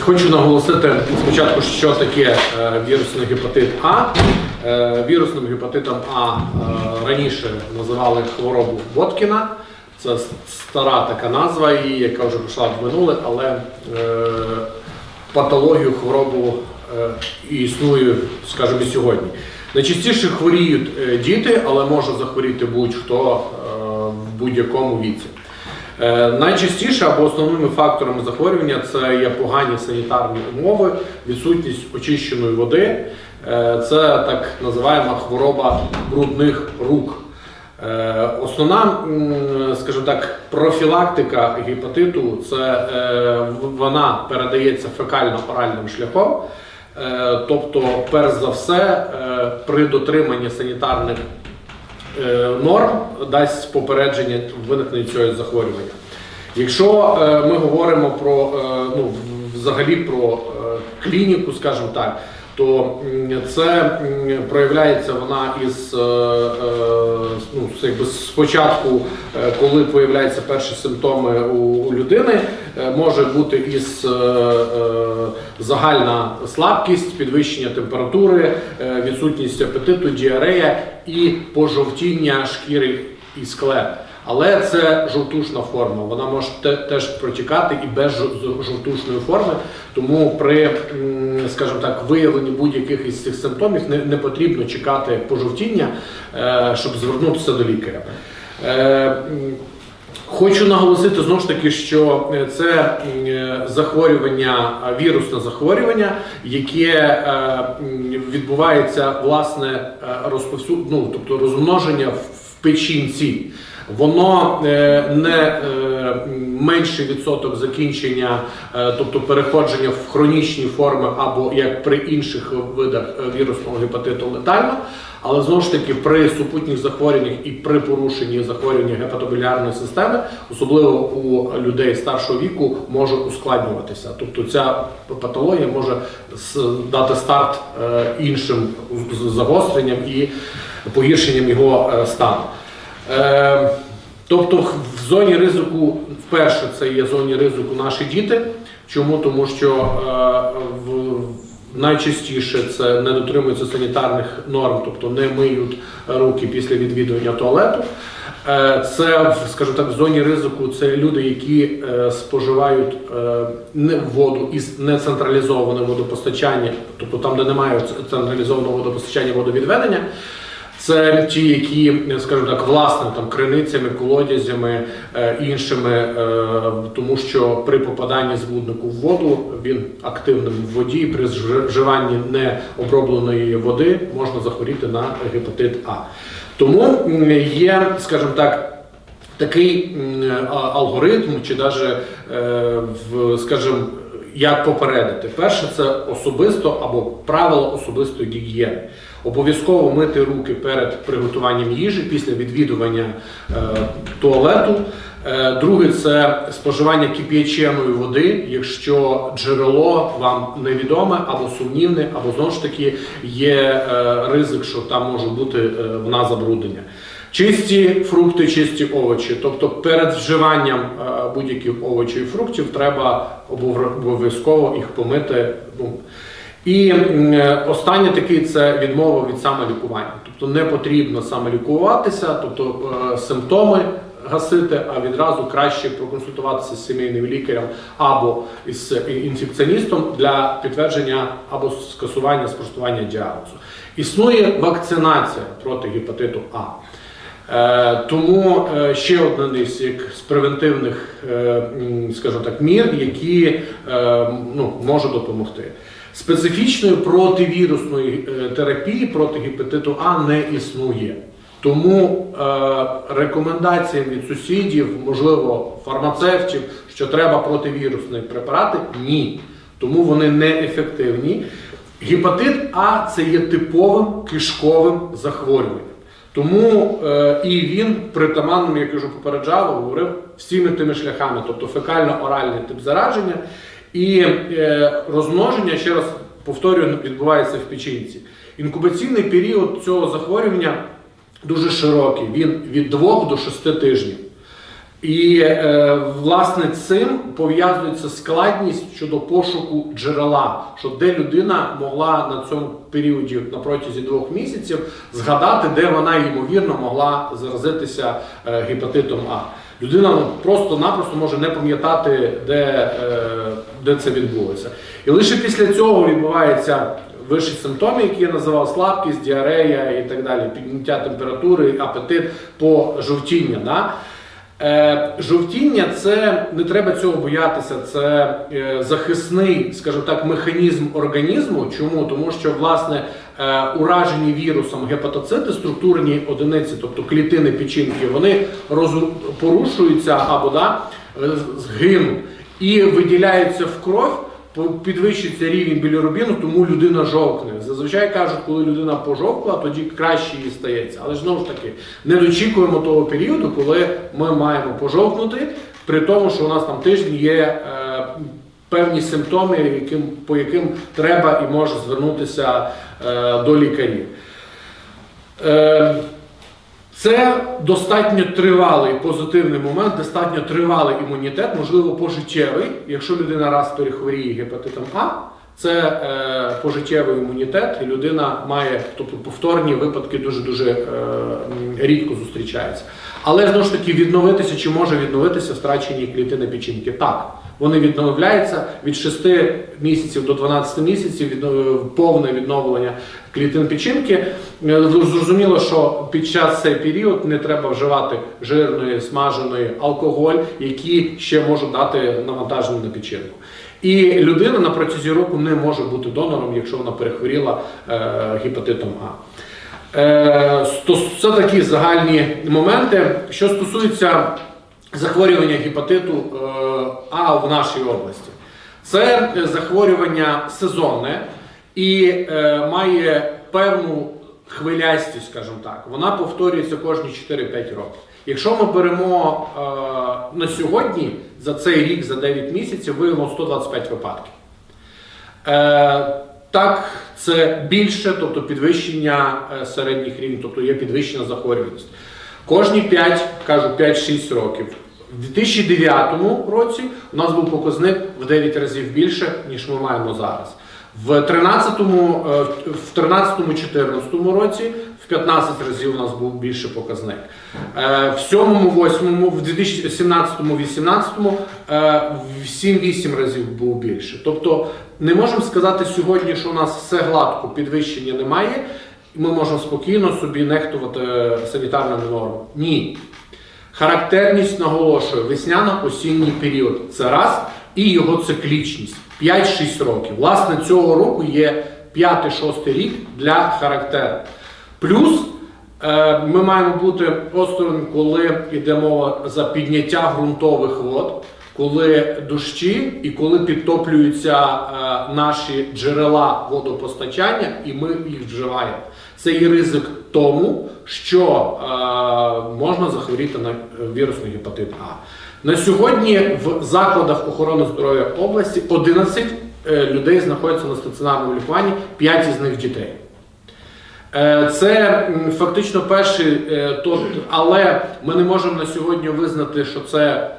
Хочу наголосити спочатку, що таке е, вірусний гепатит А. Е, Вірусним гепатитом А е, раніше називали хворобу Боткіна. Це стара така назва, її, яка вже пішла в минуле, але патологію хворобу існує, скажімо, і сьогодні. Найчастіше хворіють е, діти, але може захворіти будь-хто е, в будь-якому віці. Е, Найчастіше або основними факторами захворювання це є погані санітарні умови, відсутність очищеної води. Це так називаємо хвороба брудних рук. Основна, скажімо так, профілактика гепатиту це вона передається фекально-оральним шляхом. Е, Тобто, перш за все, е, при дотриманні санітарних е, норм дасть попередження виникнення цього захворювання. Якщо ми говоримо про ну, взагалі про клініку, скажімо так, то це проявляється вона із е, е, ну, якби спочатку, е, коли появляються перші симптоми у, людини, може бути із загальна слабкість, підвищення температури, відсутність апетиту, діарея і пожовтіння шкіри і склет. Але це жовтушна форма. Вона може теж протікати і без жовтушної форми. Тому при, скажімо так, виявленні будь-яких із цих симптомів не, не потрібно чекати пожовтіння, е, щоб звернутися до лікаря. Е, Хочу наголосити знову ж таки, що е, це захворювання, вірусне захворювання, яке відбувається власне розповсюд, ну, тобто розмноження в печінці. Воно е, не е, менший відсоток закінчення, е, тобто переходження в хронічні форми або як при інших видах вірусного гепатиту летально. Але знову ж таки при супутніх захворюваннях і при порушенні захворювання гепатобілярної системи, особливо у людей старшого віку, може ускладнюватися. Тобто ця патологія може дати старт іншим загостренням і погіршенням його стану. Е, Тобто в зоні ризику, вперше це є зоні ризику наші діти. Чому? Тому що е, найчастіше це не дотримуються санітарних норм, тобто не миють руки після відвідування туалету. Е, Це, скажімо так, в зоні ризику це люди, які споживають воду із нецентралізованим водопостачанням, тобто там, де немає централізованого водопостачання водовідведення. Це ті, які, скажімо так, власне там криницями, колодязями, е, іншими, е, тому що при попаданні звуднику в воду він активним в воді, при вживанні необробленої води можна захворіти на гепатит А. Тому є, скажімо так, такий алгоритм, чи навіть, в, скажімо, як попередити. Перше, це особисто або правило особистої гігієни. Обов'язково мити руки перед приготуванням їжі після відвідування е, туалету. Е, Друге це споживання кип'яченої води, якщо джерело вам невідоме або сумнівне, або знову ж таки є е, ризик, що там може бути е, вона забруднення. Чисті фрукти, чисті овочі. Тобто перед вживанням е, будь-яких овочів і фруктів треба обов'язково їх помити. Ну, і е, останнє такий це відмова від самолікування. Тобто не потрібно самолікуватися, тобто е, симптоми гасити, а відразу краще проконсультуватися з сімейним лікарем або із інфекціоністом для підтвердження або скасування спростування діагнозу. Існує вакцинація проти гепатиту А. Е, Тому ще одна з превентивних, скажімо так, мір, які ну, можуть допомогти. Специфічної противірусної е, терапії проти гепатиту А не існує. Тому е, рекомендаціям від сусідів, можливо, фармацевтів, що треба противірусні препарати, ні. Тому вони неефективні. Гепатит А це є типовим кишковим захворюванням. Тому е, і він притаманним, як я вже попереджав, говорив всіми тими шляхами, тобто фекально-оральний тип зараження і е, розмноження, ще раз повторюю, відбувається в печінці. Інкубаційний період цього захворювання дуже широкий. Він від 2 до 6 тижнів. І е, власне цим пов'язується складність щодо пошуку джерела, що де людина могла на цьому періоді на протязі двох місяців згадати, де вона ймовірно могла заразитися е, гепатитом А. Людина просто-напросто може не пам'ятати, де, е, де це відбулося. І лише після цього відбуваються вищі симптоми, які я називав слабкість, діарея і так далі, підняття температури, апетит, пожовтіння. Да? Е, жовтіння це не треба цього боятися. Це е, захисний, скажімо так, механізм організму. Чому? Тому що власне е, уражені вірусом гепатоцити, структурні одиниці, тобто клітини печінки, вони розру- порушуються або да, е, згинуть і виділяються в кров. Підвищується рівень білірубіну, тому людина жовкне. Зазвичай кажуть, коли людина пожовкла, тоді краще їй стається. Але ж знову ж таки, не дочікуємо того періоду, коли ми маємо пожовкнути, при тому, що у нас там тиждень є е, певні симптоми, яким, по яким треба і може звернутися е, до лікарів. Е, це достатньо тривалий позитивний момент, достатньо тривалий імунітет, можливо, пожиттєвий. Якщо людина раз перехворіє гепатитом А, це е, пожиттєвий імунітет, і людина має, тобто повторні випадки дуже дуже е, рідко зустрічаються. Але знову ж таки відновитися чи може відновитися втрачені клітини печінки? Так, вони відновляються від 6 місяців до 12 місяців відно- повне відновлення клітин печінки. Е, Зрозуміло, що під час цей період не треба вживати жирної, смаженої алкоголь, які ще можуть дати навантаження на печінку. І людина на протязі року не може бути донором, якщо вона перехворіла е, гепатитом А. Е, Це такі загальні моменти. Що стосується захворювання гепатиту е, А в нашій області, це е, захворювання сезонне і е, має певну хвилястість, скажімо так. Вона повторюється кожні 4-5 років. Якщо ми беремо е, на сьогодні за цей рік, за 9 місяців, виявлено 125 випадків. Е, так, це більше, тобто підвищення середніх рівнів, тобто є підвищена захворюваність. Кожні 5, кажу, 5-6 років. В 2009 році у нас був показник в 9 разів більше, ніж ми маємо зараз. В 13-му, е, в 13-14 році в 15 разів у нас був більше показник. Е, В 7-му, 8-му, в 2017-18 е, в 7-8 разів був більше. Тобто не можемо сказати сьогодні, що у нас все гладко, підвищення немає, і ми можемо спокійно собі нехтувати санітарними нормами. Ні. Характерність наголошую, весняно-осінній період. Це раз, і його циклічність 5-6 років. Власне, цього року є 5-6 рік для характеру. Плюс е, ми маємо бути осторонь, коли йде мова за підняття ґрунтових вод, коли дощі і коли підтоплюються е, наші джерела водопостачання, і ми їх вживаємо. Це є ризик тому, що е, можна захворіти на вірусний гепатит А. На сьогодні в закладах охорони здоров'я області 11 е, людей знаходяться на стаціонарному лікуванні, 5 із них дітей. Це фактично перший, але ми не можемо на сьогодні визнати, що це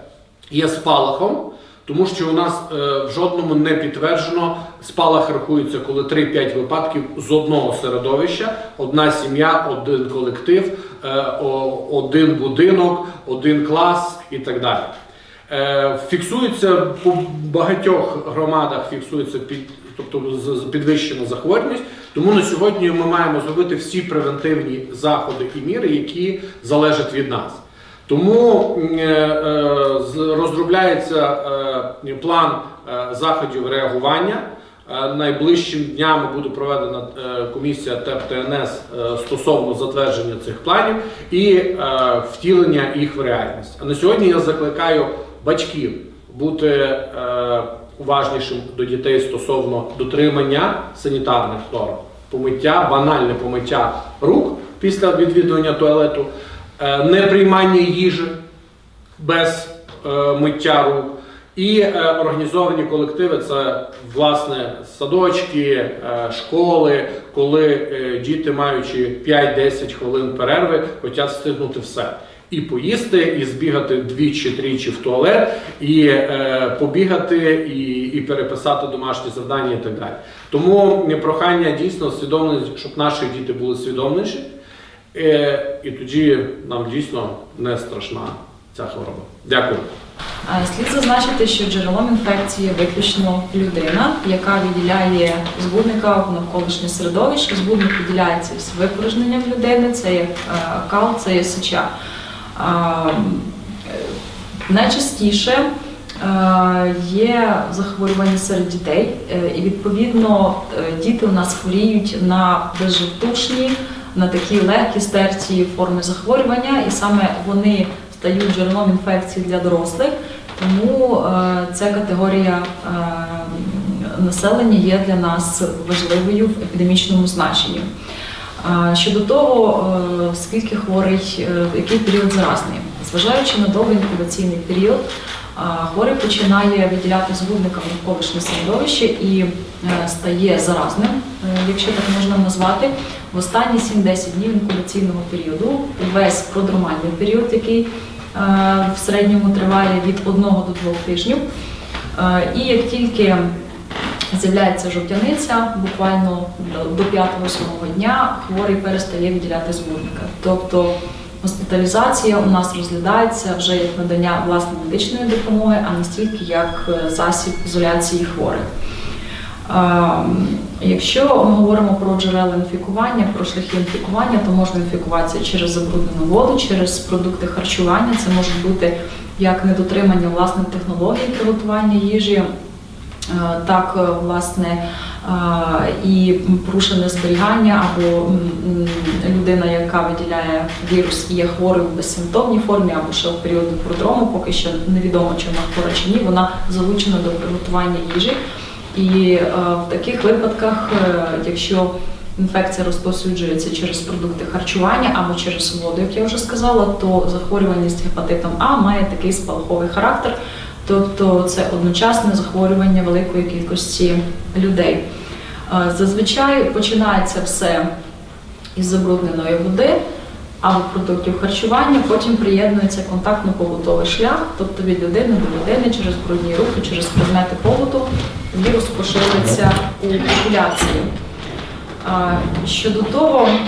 є спалахом, тому що у нас е, в жодному не підтверджено спалах рахується, коли 3-5 випадків з одного середовища, одна сім'я, один колектив, е, один будинок, один клас і так далі. Е, Фіксується по багатьох громадах фіксується під, тобто підвищена захворюваність. Тому на сьогодні ми маємо зробити всі превентивні заходи і міри, які залежать від нас. Тому е, е, розробляється е, план заходів реагування. Е, Найближчим днями буде проведена комісія ТЕП-ТНС стосовно затвердження цих планів і втілення їх в реальність. А на сьогодні я закликаю батьків бути уважнішим до дітей стосовно дотримання санітарних норм, помиття, банальне помиття рук після відвідування туалету, неприймання їжі без е, миття рук. І е, організовані колективи це власне садочки, е, школи, коли е, діти, маючи 5-10 хвилин перерви, хочуть встигнути все. І поїсти, і збігати двічі-тричі в туалет, і е, побігати, і, і переписати домашні завдання і так далі. Тому е, прохання дійсно усвідомлення, щоб наші діти були свідоміші, е, і тоді нам дійсно не страшна ця хвороба. Дякую. Слід зазначити, що джерелом інфекції виключно людина, яка відділяє збудника в навколишнє середовище. Збудник відділяється з випорожненням людини, це є е, кал, це є сеча. Е, Найчастіше е, є захворювання серед дітей, е, і відповідно е, діти у нас хворіють на безжовтушні, на такі легкі стерті форми захворювання, і саме вони стають джерелом інфекції для дорослих. Тому е, ця категорія е, населення є для нас важливою в епідемічному значенні. Щодо того, е, скільки хворий, який період заразний, зважаючи на довгий інкубаційний період, хворий починає виділяти збудника в навколишнє середовище і е, стає заразним, е, якщо так можна назвати, в останні 7-10 днів інкубаційного періоду, весь продромальний період, який е, в середньому триває від 1 до 2 тижнів. І як тільки з'являється жовтяниця, буквально до 5-7 дня хворий перестає виділяти збудника. Тобто госпіталізація у нас розглядається вже як надання власне медичної допомоги, а не стільки як е, засіб ізоляції хворих. Ем, Якщо ми говоримо про джерела інфікування, про шляхи інфікування, то можна інфікуватися через забруднену воду, через продукти харчування. Це може бути як недотримання власних технологій приготування їжі, е, так е, власне і порушене зберігання або людина, яка виділяє вірус і є хворою в безсимптомній формі, або ще в періоді продрому, поки що невідомо, чи вона хвора чи ні, вона залучена до приготування їжі. І е, в таких випадках, е, якщо інфекція розповсюджується через продукти харчування або через воду, як я вже сказала, то захворюваність гепатитом А має такий спалаховий характер, тобто це одночасне захворювання великої кількості людей. Е, Зазвичай починається все із забрудненої води або продуктів харчування, потім приєднується контактно-побутовий шлях, тобто від людини до людини через брудні руки, через предмети побуту вірус поширюється у популяції. Щодо того, е,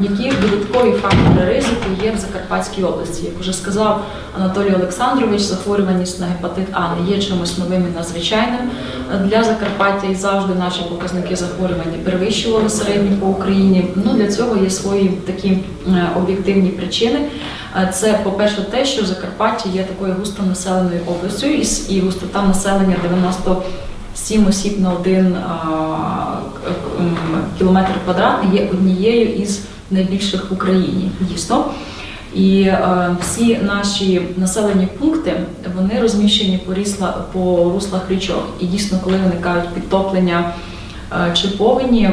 які додаткові фактори ризику є в Закарпатській області. Як вже сказав Анатолій Олександрович, захворюваність на гепатит А не є чимось новим і надзвичайним. Для Закарпаття і завжди наші показники захворювання перевищували середні по Україні. Ну для цього є свої такі е, об'єктивні причини. Е, Це, по-перше, те, що Закарпаття є такою густонаселеною областю, і густота населення 97 осіб на один кілометр квадратний є однією із найбільших в Україні, дійсно. І е, всі наші населені пункти вони розміщені по, рісла, по руслах річок. І дійсно, коли виникають підтоплення е, чи повені,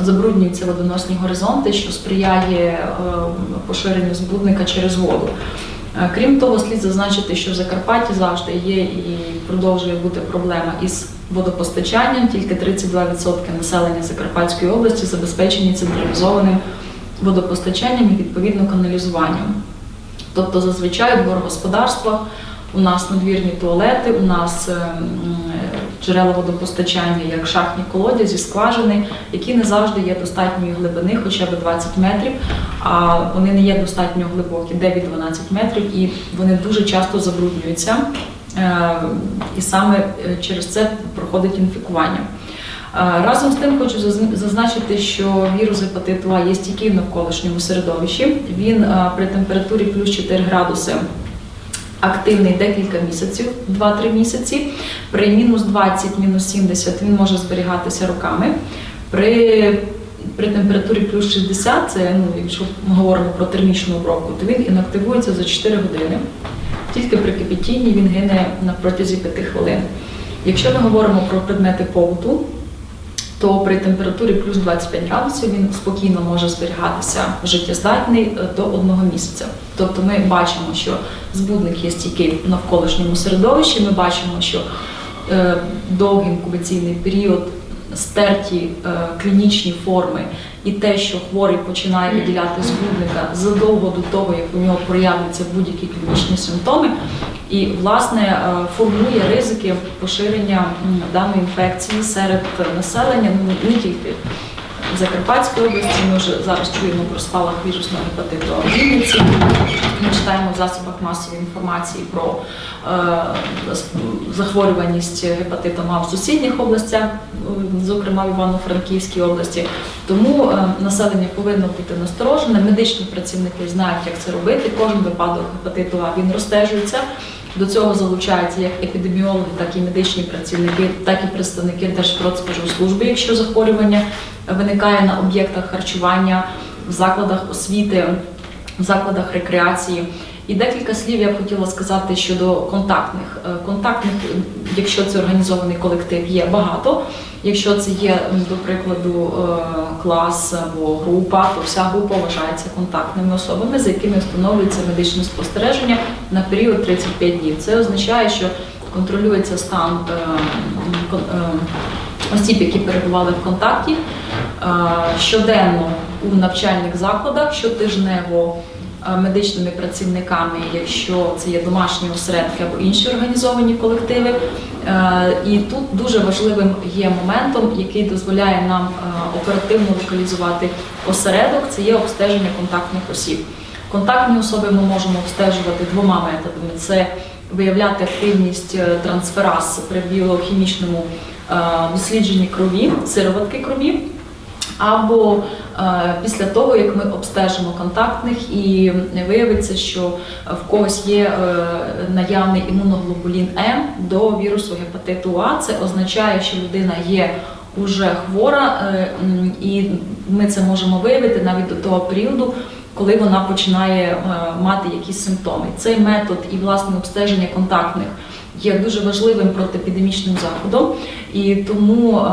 забруднюються водоносні горизонти, що сприяє е, поширенню збудника через воду. Е, Крім того, слід зазначити, що в Закарпатті завжди є і продовжує бути проблема із водопостачанням. Тільки 32% населення Закарпатської області забезпечені централізованим водопостачанням і відповідно каналізуванням. Тобто зазвичай в горгосподарствах у нас надвірні туалети, у нас е, м, джерела водопостачання, як шахтні колодязі, скважини, які не завжди є достатньої глибини, хоча б 20 метрів, а вони не є достатньо глибокі, 9-12 метрів, і вони дуже часто забруднюються. Е, І саме е, через це проходить інфікування. Е, Разом з тим хочу зазначити, що вірус гепатиту А є стійкий в навколишньому середовищі. Він при температурі плюс 4 градуси активний декілька місяців, 2-3 місяці. При мінус 20, мінус 70 він може зберігатися роками. При, при температурі плюс 60, це ну, якщо ми говоримо про термічну обробку, то він інактивується за 4 години. Тільки при кипятінні він гине на протязі 5 хвилин. Якщо ми говоримо про предмети побуту, то при температурі плюс 25 градусів він спокійно може зберігатися життєздатний е, до одного місяця. Тобто ми бачимо, що збудник є стійкий в навколишньому середовищі. Ми бачимо, що довгий інкубаційний період стерті е, клінічні форми. І те, що хворий починає виділяти з грудника задовго до того, як у нього проявляться будь-які клінічні симптоми, і власне е, формує ризики поширення даної інфекції серед населення, ну не тільки в Закарпатській області. Ми вже зараз чуємо про спалах вірусного гепатиту в Вінниці. Ми читаємо в засобах масової інформації про е, захворюваність гепатитом А в сусідніх областях, е, зокрема в Івано-Франківській області. Тому е, населення повинно бути насторожене. Медичні працівники знають, як це робити. Кожен випадок гепатиту А він розстежується. До цього залучаються як епідеміологи, так і медичні працівники, так і представники Держпродспоживслужби, якщо захворювання виникає на об'єктах харчування, в закладах освіти, в закладах рекреації. І декілька слів я б хотіла сказати щодо контактних. Е, Контактних, е, якщо це організований колектив, є багато. Якщо це є, до прикладу, е, клас або група, то вся група вважається контактними особами, за якими встановлюється медичне спостереження на період 35 днів. Це означає, що контролюється стан осіб, які перебували в контакті щоденно у навчальних закладах, щотижнево медичними працівниками, якщо це є домашні осередки або інші організовані колективи. Е, І тут дуже важливим є моментом, який дозволяє нам е, оперативно локалізувати осередок, це є обстеження контактних осіб. Контактні особи ми можемо обстежувати двома методами: це виявляти активність е, трансфераз при біохімічному е, дослідженні крові, сироватки крові. Або е, після того, як ми обстежимо контактних і виявиться, що в когось є е, наявний імуноглобулін М до вірусу гепатиту А, це означає, що людина є уже хвора, е, і ми це можемо виявити навіть до того періоду, коли вона починає мати якісь симптоми. Цей метод і власне обстеження контактних є дуже важливим протиепідемічним заходом, і тому.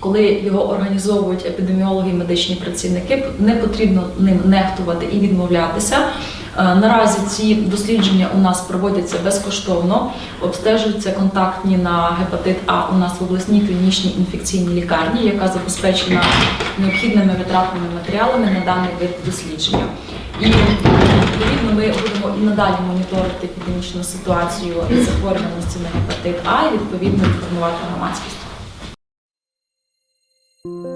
Коли його організовують епідеміологи і медичні працівники, не потрібно ним нехтувати і відмовлятися. Е, Наразі ці дослідження у нас проводяться безкоштовно, обстежуються контактні на гепатит А у нас в обласній клінічній інфекційній лікарні, яка забезпечена необхідними витратними матеріалами на даний вид дослідження. І відповідно ми будемо і надалі моніторити епідемічну ситуацію захворюваності на гепатит А і відповідно інформувати громадськість. Thank you.